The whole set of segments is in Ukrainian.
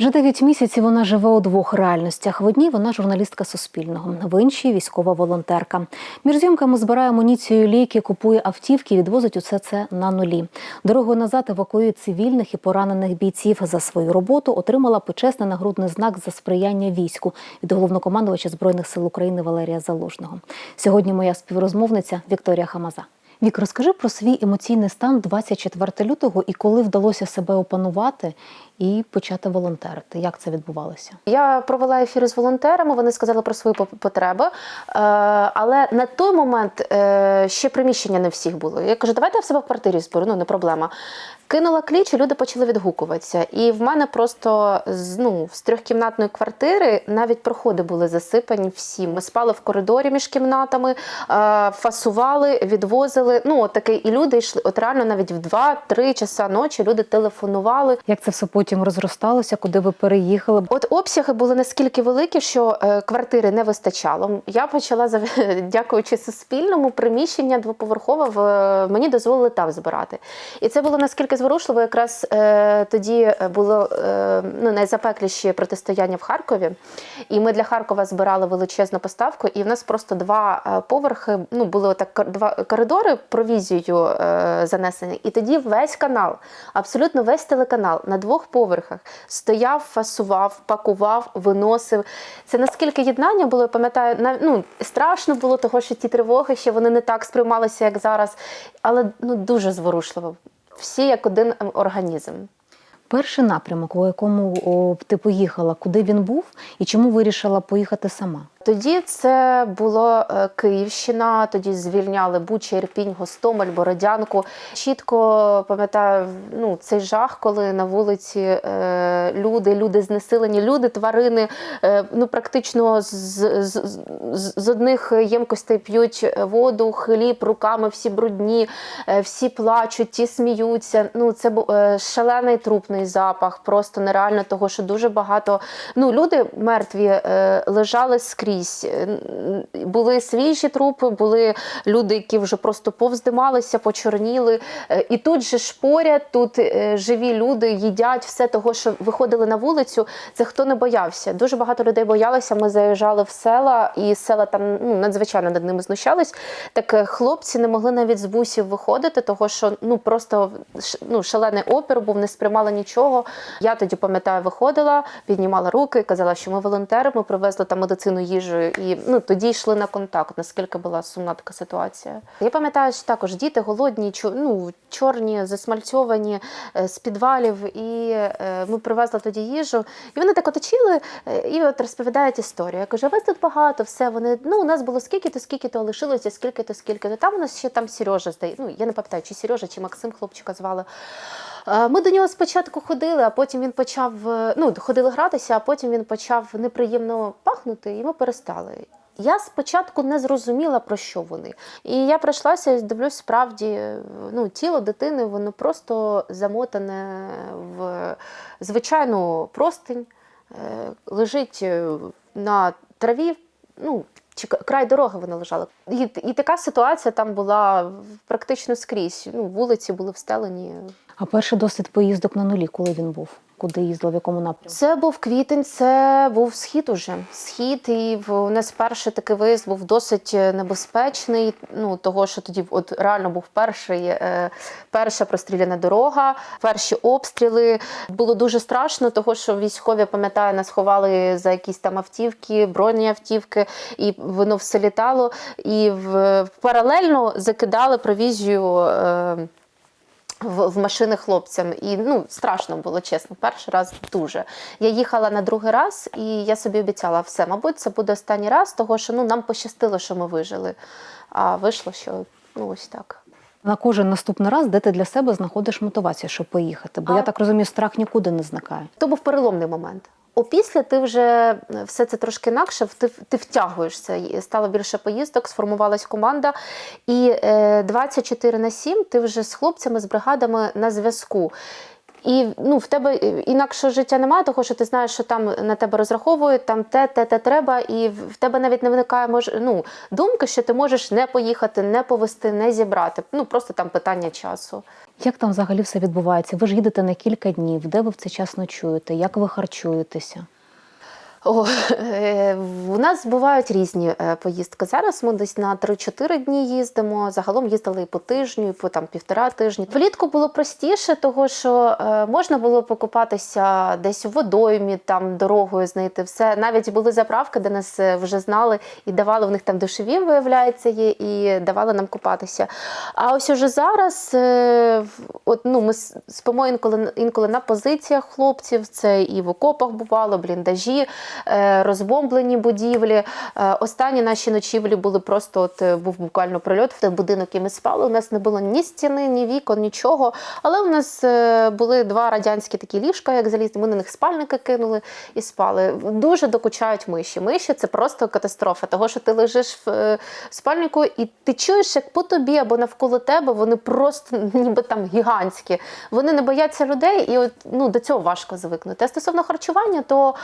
Вже 9 місяців вона живе у двох реальностях. В одній вона журналістка Суспільного, в іншій військова волонтерка. Між зйомками збирає амуніцію, ліки, купує автівки, відвозить усе це на нулі. Дорогою назад евакуює цивільних і поранених бійців. За свою роботу отримала почесний нагрудний знак за сприяння війську від головнокомандувача збройних сил України Валерія Залужного. Сьогодні моя співрозмовниця Вікторія Хамаза. Вік, розкажи про свій емоційний стан 24 лютого і коли вдалося себе опанувати і почати волонтерити. Як це відбувалося? Я провела ефіри з волонтерами, вони сказали про свої по- потреби. Е, але на той момент е, ще приміщення не всіх було. Я кажу, давайте я в себе в квартирі зберу, ну не проблема. Кинула кліч, і люди почали відгукуватися. І в мене просто з, ну, з трьохкімнатної квартири навіть проходи були засипані всі. Ми спали в коридорі між кімнатами, е, фасували, відвозили. Ну, от таке, і люди йшли. От реально навіть в 2-3 часа ночі люди телефонували. Як це все потім розросталося, куди ви переїхали? От обсяги були наскільки великі, що е, квартири не вистачало. Я почала дякуючи суспільному приміщення двоповерхове в мені дозволили там збирати. І це було наскільки зворушливо. Якраз е, тоді було е, ну, найзапекліші протистояння в Харкові. І ми для Харкова збирали величезну поставку. І в нас просто два е, поверхи. Ну були кор- два коридори провізією е, занесені. І тоді весь канал, абсолютно весь телеканал на двох поверхах стояв, фасував, пакував, виносив. Це наскільки єднання було, я пам'ятаю, нав- ну, страшно було, того, що ті тривоги ще вони не так сприймалися, як зараз, але ну, дуже зворушливо. Всі як один ем, організм. Перший напрямок, у якому ти поїхала, куди він був і чому вирішила поїхати сама? Тоді це було е, Київщина, тоді звільняли Буча, Ірпінь, Гостомель, Бородянку. Чітко пам'ятаю ну, цей жах, коли на вулиці е, люди, люди знесилені, люди, тварини, е, ну практично з, з, з, з одних ємкостей п'ють воду, хліб, руками всі брудні, е, всі плачуть, ті сміються. Ну, це е, шалений трупний запах, просто нереально того, що дуже багато. Ну, люди мертві е, лежали скрізь. Е, н- Були свіжі трупи, були люди, які вже просто повздималися, почорніли. Е, І тут же ж поряд, тут е, живі люди їдять все того, що виходили на вулицю. Це хто не боявся. Дуже багато людей боялися. Ми заїжджали в села, і села там ну, надзвичайно над ними знущались. Так е, хлопці не могли навіть з бусів виходити, того що ну просто ну, шалений опір був, не сприймали нічого. Я тоді пам'ятаю, виходила, піднімала руки, казала, що ми волонтери, ми привезли там медицину їжу, і ну тоді йшли на контакт. Наскільки була сумна така ситуація. Я пам'ятаю, що також діти голодні, ну, чорні, засмальцьовані е, з підвалів, і е, ми привезли тоді їжу. І вони так оточили е, і от розповідають історію. Я кажу, «А вас тут багато, все. Вони ну у нас було скільки-то, скільки-то лишилося, скільки-то, скільки-то. Там у нас ще там Сережа здає. Ну я не пам'ятаю, чи Сережа, чи Максим хлопчика звали. Е, Ми до нього спочатку ходили, а потім він почав е, ну, ходили гратися, а потім він почав неприємно пахнути, і ми перестали. Я спочатку не зрозуміла про що вони. І я прийшлася і дивлюсь, справді е, ну, тіло дитини воно просто замотане в звичайну простинь, лежить на траві. Ну, чи край дороги вона лежала. І, і така ситуація там була практично скрізь. Ну, вулиці були встелені. А перший досвід поїздок на нулі, коли він був? Куди їздила, в якому напрямку? Це був квітень, це був схід уже. Схід, і в нас перший такий виїзд був досить е, небезпечний. Ну того, що тоді от реально був перший, е, перша простріляна дорога, перші обстріли. Було дуже страшно, того що військові пам'ятаю, нас ховали за якісь там автівки, бронні автівки, і воно все літало. І в паралельно закидали провізію. Е, в, в машини хлопцям. І ну страшно було, чесно. Перший раз дуже. Я їхала на другий раз, і я собі обіцяла все. Мабуть, це буде останній раз, того що ну нам пощастило, що ми вижили. А вийшло, що ну ось так. На кожен наступний раз, де ти для себе знаходиш мотивацію, щоб поїхати? Бо А- я так розумію, страх нікуди не зникає. То був переломний момент. Опісля ти вже е, все це трошки інакше, ти, ти втягуєшся. Стало більше поїздок, сформувалась команда. І е, 24 на 7 ти вже з хлопцями, з бригадами на зв'язку. І ну, в тебе інакше життя немає, того що ти знаєш, що там на тебе розраховують, там те, те, те треба, і в тебе навіть не виникає мож... ну, думки, що ти можеш не поїхати, не повезти, не зібрати. Ну просто там питання часу. Як там взагалі все відбувається? Ви ж їдете на кілька днів, де ви в цей час ночуєте? Як ви харчуєтеся? О, е, у нас бувають різні е, поїздки. Зараз ми десь на 3-4 дні їздимо. Загалом їздили і по тижню, і по там півтора тижні. Влітку було простіше, того що е, можна було покупатися десь у водоймі, там дорогою знайти все. Навіть були заправки, де нас е, вже знали і давали в них там душові, виявляється, є, і давали нам купатися. А ось уже зараз, е, от ну ми спимо інколи інколи на позиціях хлопців. Це і в окопах бувало, бліндажі розбомблені будівлі. Е, Останні наші ночівлі були просто от е, був буквально прильот в той будинок, який ми спали. У нас не було ні стіни, ні вікон, нічого. Але у нас е, були два радянські такі ліжка, як залізли. Ми на них спальники кинули і спали. Дуже докучають миші. Миші це просто катастрофа. Того, що ти лежиш в е, спальнику і ти чуєш, як по тобі або навколо тебе вони просто ніби там гігантські. Вони не бояться людей, і от ну до цього важко звикнути. А стосовно харчування, то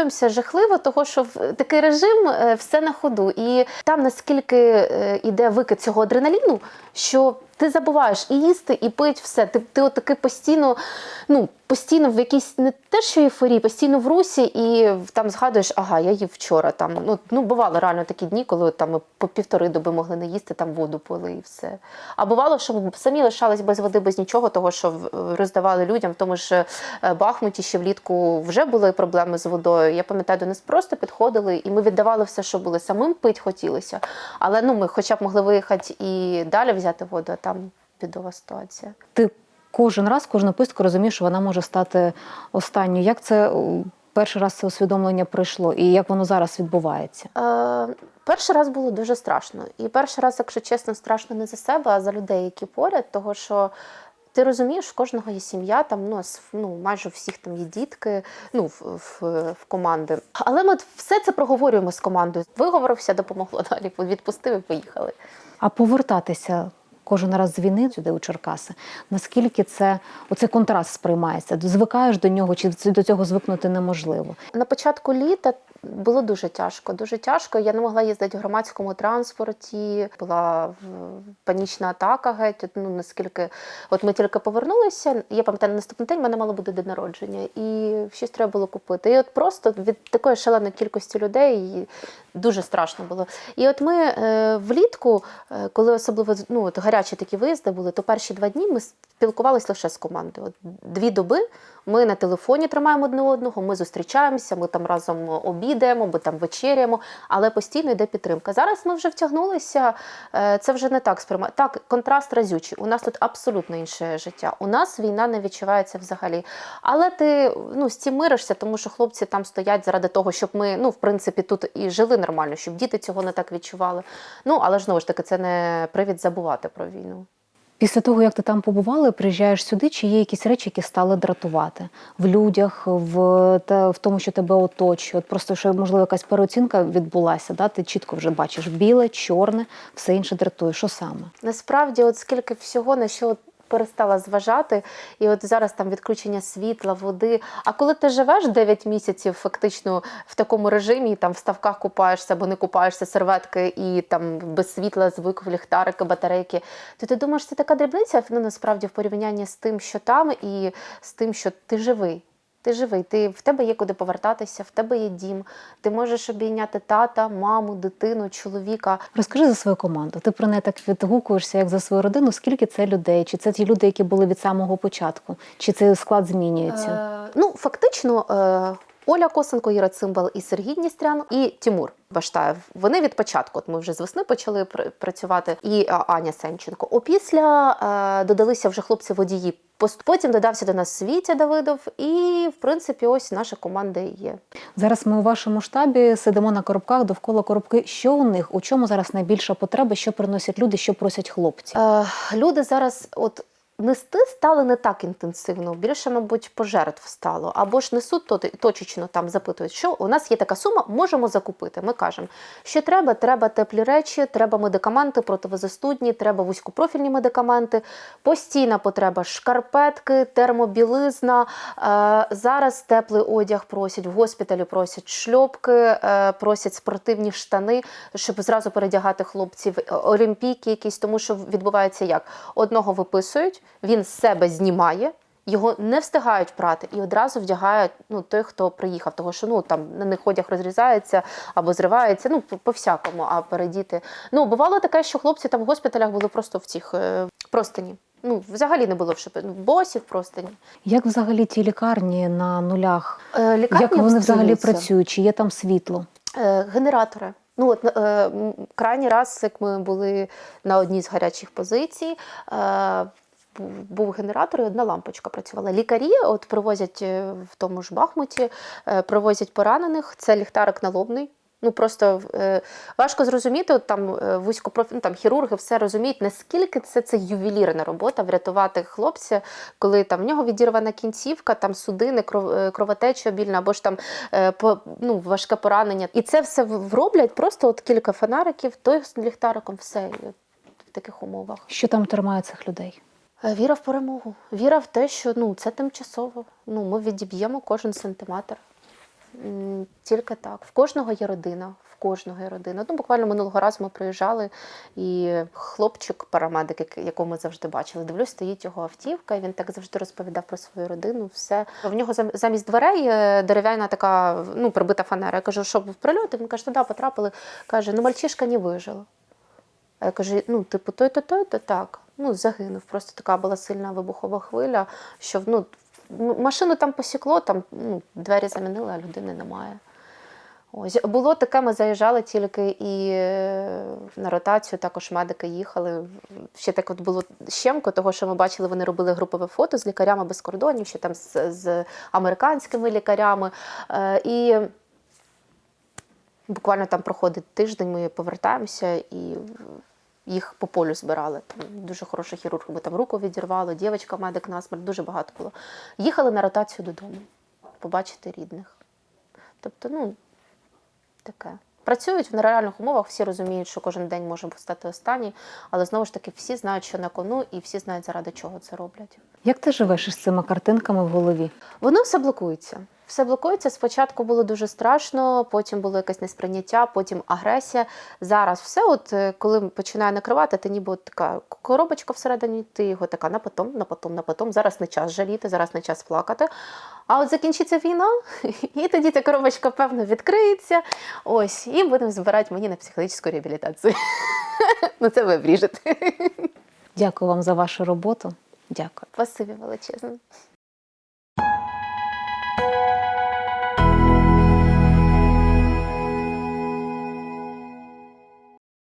харчуємося жахливо, того що в такий режим е, все на ходу. І там наскільки йде викид цього адреналіну, що ти забуваєш і їсти, і пити все. Ти, ти от таки постійно, ну постійно в якійсь не те, що ейфорії, постійно в русі, і там згадуєш, ага, я їв вчора. Там ну, ну бували реально такі дні, коли там ми по півтори доби могли не їсти, там воду пили і все. А бувало, що самі лишались без води, без нічого, того що роздавали людям. В тому ж е, Бахмуті ще влітку вже були проблеми з водою. Я пам'ятаю, до нас просто підходили, і ми віддавали все, що були. Самим пить хотілося. Але ну ми хоча б могли виїхати і далі взяти воду, а там бідова ситуація. Ти кожен раз, кожну поїздку розумієш, що вона може стати останньою. Як це перший раз це усвідомлення пройшло, і як воно зараз відбувається? Е, перший раз було дуже страшно. І перший раз, якщо чесно, страшно не за себе, а за людей, які поряд, того що. Ти розумієш, в кожного є сім'я, там ну, ну майже у всіх там є дітки, ну в, в, в команди. Але ми все це проговорюємо з командою. Виговорився, допомогло далі. Відпустив і поїхали. А повертатися кожен раз з війни сюди у Черкаси, наскільки це оцей контраст сприймається? Звикаєш до нього, чи до цього звикнути неможливо? На початку літа було дуже тяжко. Дуже тяжко. Я не могла їздити в громадському транспорті. Була панічна атака геть. Ну наскільки, от ми тільки повернулися. Я пам'ятаю, на наступний день в мене мало бути день народження, і щось треба було купити. І от просто від такої шаленої кількості людей дуже страшно було. І от ми е, влітку, е, коли особливо ну, от гарячі такі виїзди були, то перші два дні ми спілкувалися лише з командою. От дві доби ми на телефоні тримаємо одне одного, ми зустрічаємося, ми там разом обідаємо, ми там вечеряємо, але постійно йде підтримка. Зараз ми вже втягнулися, е, це вже не так сприймає. Так, контраст разючий. У нас тут абсолютно інше життя. У нас війна не відчувається взагалі. Але ти ну, з цим миришся, тому що хлопці там стоять заради того, щоб ми, ну, в принципі, тут і жили нормально, щоб діти цього не так відчували. Ну, але ж знову ж таки, це не привід забувати про війну. Після того, як ти там побувала, приїжджаєш сюди, чи є якісь речі, які стали дратувати в людях, в, та, в тому, що тебе оточує? От просто що можливо якась переоцінка відбулася, да? ти чітко вже бачиш біле, чорне, все інше дратує. Що саме? Насправді, от скільки всього на що от перестала зважати, і от зараз там відключення світла, води. А коли ти живеш 9 місяців фактично в такому режимі, там в ставках купаєшся або не купаєшся, серветки і там без світла, звик в ліхтарики, батарейки, то ти думаєш, це така дрібниця, ну насправді в порівнянні з тим, що там, і з тим, що ти живий. Ти живий, ти в тебе є куди повертатися, в тебе є дім. Ти можеш обійняти тата, маму, дитину, чоловіка. Розкажи за свою команду. Ти про неї так відгукуєшся, як за свою родину. Скільки це людей? Чи це ті люди, які були від самого початку? Чи цей склад змінюється? Е, ну, фактично, е, Оля Косенко, Іра Цимбал і Сергій Дністрян і Тимур Баштаєв. Вони від початку. От ми вже з весни почали пр- працювати. І а, Аня Сенченко. Опісля е, додалися вже хлопці-водії. Потім додався до нас Світя Давидов, і в принципі, ось наша команда і є. Зараз ми у вашому штабі сидимо на коробках довкола коробки. Що у них? У чому зараз найбільша потреба? Що приносять люди, що просять хлопці? Е, люди зараз, от нести стали не так інтенсивно, більше, мабуть, пожертв стало. Або ж несуть то- точечно там запитують, що у нас є така сума, можемо закупити. Ми кажемо, що треба, треба теплі речі, треба медикаменти противозастудні, треба вузькопрофільні медикаменти, постійна потреба шкарпетки, термобілизна. Е, зараз теплий одяг просять в госпіталі, просять шльопки, е, просять спортивні штани, щоб зразу передягати хлопців, е, олімпійки якісь, тому що відбувається як одного виписують, він з себе знімає. Його не встигають прати і одразу вдягають ну, той, хто приїхав, тому що ну там на них одяг розрізається або зривається, ну по- по-всякому, а передіти. Ну, бувало таке, що хлопці там в госпіталях були просто в цих е, простині. Ну, взагалі не було в шипи, в босіх простині. Як взагалі ті лікарні на нулях? Е, лікарні Як вони взагалі працюють? Чи є там світло? Е, Генератори. Ну, от, е, крайній раз, як ми були на одній з гарячих позицій, е, був- генератор і одна лампочка працювала. Лікарі от привозять е, в тому ж Бахмуті, е, привозять поранених. Це ліхтарик налобний. Ну просто е, важко зрозуміти, от там е, вузькопрофіль, ну, там хірурги все розуміють, наскільки це, це ювелірна робота врятувати хлопця, коли там в нього відірвана кінцівка, там судини, кров, кровотеча обільна, або ж там е, по, ну, важке поранення. І це все в- роблять просто от кілька фонариків, той з ліхтариком, все в таких умовах. Що там тримає цих людей? Е, Віра в перемогу. Віра в те, що ну, це тимчасово. Ну, ми відіб'ємо кожен сантиметр. Тільки так. В кожного є родина, в кожного є родина. Ну, буквально минулого разу ми приїжджали, і хлопчик, парамедик, якого ми завжди бачили, дивлюсь, стоїть його автівка, і він так завжди розповідав про свою родину. Все. В нього замість дверей е, дерев'яна така ну, прибита фанера. Я кажу, що був прильот? Він каже, туди потрапили. Каже, ну мальчишка не вижив. Я кажу, ну, типу, той-то, той-то так. Ну, загинув. Просто така була сильна вибухова хвиля, що ну, машину там посікло, там ну, двері замінили, а людини немає. Ось було таке, ми заїжджали тільки і е, на ротацію також медики їхали. Ще так от було щемко, того, що ми бачили, вони робили групове фото з лікарями без кордонів, ще там з, з американськими лікарями. Е, І буквально там проходить тиждень, ми повертаємося і їх по полю збирали. Там дуже хороший хірург, бо там руку відірвало, дівчинка медик насмерть, дуже багато було. Їхали на ротацію додому, побачити рідних. Тобто, ну, таке. Працюють в нереальних умовах, всі розуміють, що кожен день може стати останній, але знову ж таки всі знають, що на кону, і всі знають, заради чого це роблять. Як ти живеш із цими картинками в голові? Воно все блокується. Все блокується. Спочатку було дуже страшно, потім було якесь несприйняття, потім агресія. Зараз все, от е, коли починає накривати, ти ніби от така коробочка всередині, ти його така на потом, на потом, на потом. Зараз не час жаліти, зараз не час плакати. А от закінчиться війна, і тоді ця коробочка, певно, відкриється. Ось, і будемо збирати мені на психологічну реабілітацію. Ну, це ви вріжете. Дякую вам за вашу роботу. Дякую. Спасибі величезне.